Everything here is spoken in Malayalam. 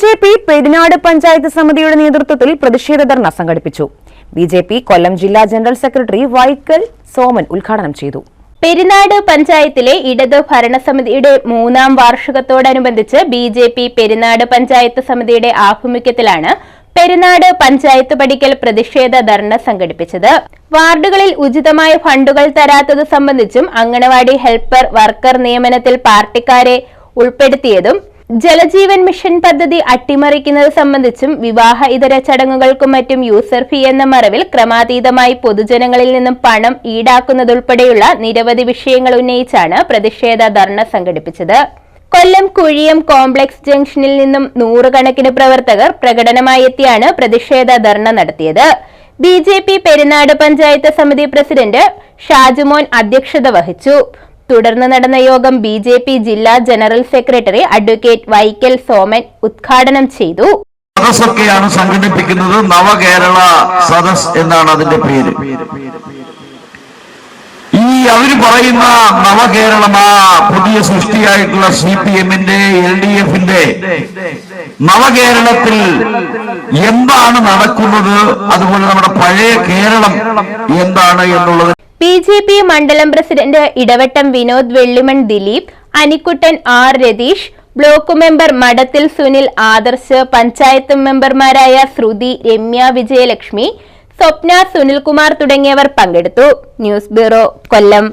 ജെ പി പെരിനാട് പഞ്ചായത്ത് സമിതിയുടെ നേതൃത്വത്തിൽ പ്രതിഷേധ ധർണ സംഘടിപ്പിച്ചു. ബിജെപി കൊല്ലം ജില്ലാ ജനറൽ സെക്രട്ടറി വൈക്കൽ സോമൻ ഉദ്ഘാടനം ചെയ്തു. പെരിനാട് പഞ്ചായത്തിലെ ഇടത് ഭരണസമിതിയുടെ മൂന്നാം വാർഷികത്തോടനുബന്ധിച്ച് ബിജെപി പെരിനാട് പഞ്ചായത്ത് സമിതിയുടെ ആഭിമുഖ്യത്തിലാണ് പെരിനാട് പഞ്ചായത്ത് പടിക്കൽ പ്രതിഷേധ ധർണ സംഘടിപ്പിച്ചത്. വാർഡുകളിൽ ഉചിതമായ ഫണ്ടുകൾ തരാത്തത് സംബന്ധിച്ചും അങ്കണവാടി ഹെൽപ്പർ വർക്കർ നിയമനത്തിൽ പാർട്ടിക്കാരെ ഉൾപ്പെടുത്തിയതും ജലജീവൻ മിഷൻ പദ്ധതി അട്ടിമറിക്കുന്നത് സംബന്ധിച്ചും വിവാഹ ഇതര ചടങ്ങുകൾക്കും മറ്റും യൂസർ ഫീ എന്ന മറവിൽ ക്രമാതീതമായി പൊതുജനങ്ങളിൽ നിന്നും പണം ഈടാക്കുന്നതുൾപ്പെടെയുള്ള നിരവധി വിഷയങ്ങൾ ഉന്നയിച്ചാണ് പ്രതിഷേധ ധർണ സംഘടിപ്പിച്ചത്. കൊല്ലം കുഴിയം കോംപ്ലക്സ് ജംഗ്ഷനിൽ നിന്നും നൂറുകണക്കിന് പ്രവർത്തകർ പ്രകടനമായി എത്തിയാണ് പ്രതിഷേധ ധർണ നടത്തിയത്. B J P Perinad panchayat സമിതി പ്രസിഡന്റ് ഷാജുമോൻ അധ്യക്ഷത വഹിച്ചു. തുടർന്ന് നടന്ന യോഗം ബി ജെ പി ജില്ലാ general secretary advocate Vaikkal Soman ഉദ്ഘാടനം ചെയ്തു. സദസ്സൊക്കെയാണ് സംഘടിപ്പിക്കുന്നത് നവകേരള സദസ് എന്നാണ് അതിന്റെ പേര്. ഈ അവർ പറയുന്ന നവകേരളമാ പുതിയ സൃഷ്ടിയായിട്ടുള്ള സി പി എമ്മിന്റെ എൽ ഡി എഫിന്റെ നവകേരളത്തിൽ എന്താണ് നടക്കുന്നത് അതുപോലെ നമ്മുടെ പഴയ കേരളം എന്താണ് എന്നുള്ളത് ബി ജെ പി മണ്ഡലം president Idavattam Vinod Vellimon Dileep Anikkuttan R Ratheesh block member Madathil Sunil Adarsh panchayat മെമ്പർമാരായ ശ്രുതി രമ്യ വിജയലക്ഷ്മി സ്വപ്ന സുനിൽകുമാർ തുടങ്ങിയവർ പങ്കെടുത്തു. News bureau Kollam.